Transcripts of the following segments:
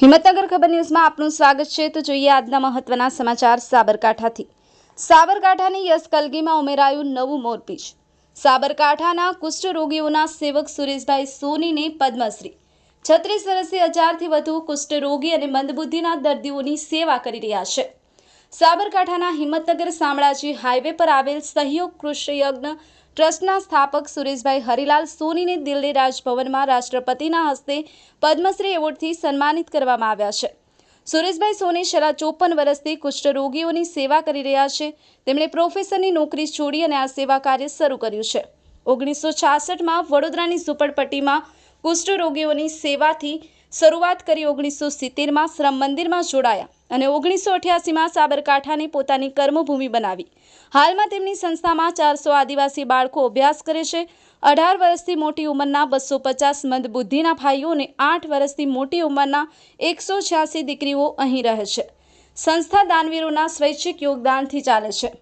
હિંમતનગર ખબર ન્યૂઝમાં આપનું સ્વાગત છે. તો જોઈએ આજના મહત્વના સમાચાર સાબરકાંઠાથી. સાબરકાંઠાની યસ કલગીમાં ઉમેરાયું નવું મોરપીચ. સાબરકાંઠાના કુષ્ઠરોગીઓના સેવક સુરેશભાઈ સોનીને પદ્મશ્રી. છત્રીસ વર્ષથી હજારથી વધુ કુષ્ઠરોગી અને મંદબુદ્ધિના દર્દીઓની સેવા કરી રહ્યા છે. સાબરકાંઠાના હિંમતનગર શામળાજી હાઈવે પર આવેલ સહયોગ કૃષિ યજ્ઞ ટ્રસ્ટના સ્થાપક સુરેશભાઈ હરિલાલ સોનીને દિલ્હી રાજભવનમાં રાષ્ટ્રપતિના હસ્તે પદ્મશ્રી એવોર્ડથી સન્માનિત કરવામાં આવ્યા છે. સુરેશભાઈ સોની છેલ્લા ચોપન વર્ષથી કુષ્ઠરોગીઓની સેવા કરી રહ્યા છે. તેમણે પ્રોફેસરની નોકરી છોડી અને આ સેવા કાર્ય શરૂ કર્યું છે. ઓગણીસો છાસઠમાં વડોદરાની ઝુંપડપટ્ટીમાં કુષ્ઠરોગીઓની સેવાથી શરૂઆત કરી ઓગણીસો સિત્તેરમાં શ્રમ મંદિરમાં જોડાયા અને ઓગણીસો અઠ્યાસીમાં સાબરકાંઠાને પોતાની કર્મભૂમિ બનાવી. હાલમાં તેમની સંસ્થામાં ચારસો આદિવાસી બાળકો અભ્યાસ કરે છે. અઢાર વર્ષથી મોટી ઉંમરના બસો પચાસ મંદબુદ્ધિના ભાઈઓ અને આઠ વર્ષથી મોટી ઉંમરના એકસો છ્યાસી દીકરીઓ અહીં રહે છે. સંસ્થા દાનવીરોના સ્વૈચ્છિક યોગદાનથી ચાલે છે.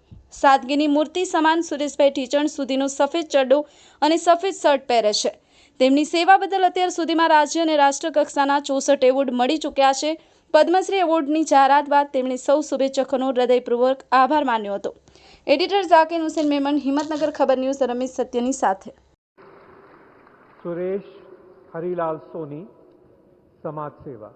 સાદગીની મૂર્તિ સમાન સુરેશભાઈ ટીચણ સુધીનો સફેદ ચડ્ડો અને સફેદ શર્ટ પહેરે છે. તેમની સેવા બદલ અત્યાર સુધીમાં રાજ્ય અને રાષ્ટ્ર કક્ષાના ચોસઠ એવોર્ડ મળી ચૂક્યા છે. પદ્મશ્રી એવોર્ડની જાહેરાત બાદ તેમણે સૌ શુભેચ્છકોનો હૃદયપૂર્વક આભાર માન્યો હતો. એડિટર ઝાકિર હુસેન મેમન, હિંમતનગર ખબર ન્યૂઝ, રમેશ સત્યની સાથે. સુરેશ હરિલાલ સોની, સમાજ સેવા.